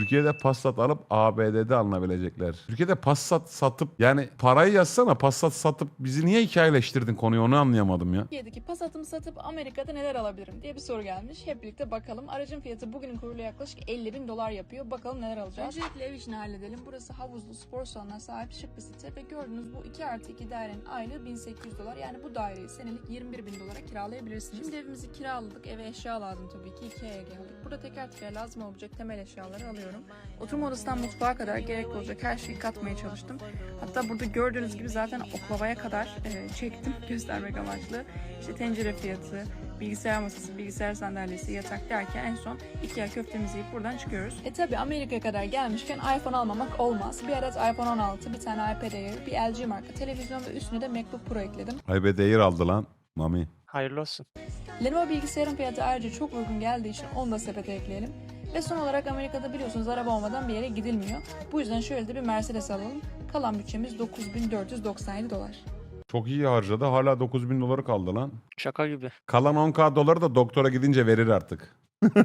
Türkiye'de Passat alıp ABD'de alınabilecekler. Türkiye'de Passat satıp yani parayı yazsana Passat satıp bizi niye hikayeleştirdin konuyu onu anlayamadım ya. Türkiye'deki Passat'ımı satıp Amerika'da neler alabilirim diye bir soru gelmiş. Hep birlikte bakalım. Aracın fiyatı bugünün kuruyla yaklaşık 50 bin dolar yapıyor. Bakalım neler alacağız. Öncelikle ev işini halledelim. Burası havuzlu spor salonuna sahip şık bir site ve gördüğünüz bu 2 artı 2 dairenin aylığı 1800 dolar. Yani bu daireyi senelik 21 bin dolara kiralayabilirsiniz. Şimdi evimizi kiraladık. Eve eşya lazım tabii ki. Ikea'ya geldik. Burada teker teker lazım olacak temel eşyaları alıyorum. Oturma odasından mutfağa kadar gerekli olacak her şeyi katmaya çalıştım. Hatta burada gördüğünüz gibi zaten oklavaya kadar e, çektim göstermek amaçlı. İşte tencere fiyatı, bilgisayar masası, bilgisayar sandalyesi, yatak derken en son Ikea köftemizi yiyip buradan çıkıyoruz. E tabi Amerika'ya kadar gelmişken iPhone almamak olmaz. Bir adet iPhone 16, bir tane iPad Air, bir LG marka televizyon ve üstüne de MacBook Pro ekledim. Aybe değer aldı lan. Mami. Hayırlı olsun. Lenovo bilgisayarın fiyatı ayrıca çok uygun geldiği için onu da sepete ekleyelim. Ve son olarak Amerika'da biliyorsunuz araba olmadan bir yere gidilmiyor. Bu yüzden şöyle de bir Mercedes alalım. Kalan bütçemiz 9497 dolar. Çok iyi harcadı. Hala 9000 doları kaldı lan. Şaka gibi. Kalan 10k doları da doktora gidince verir artık.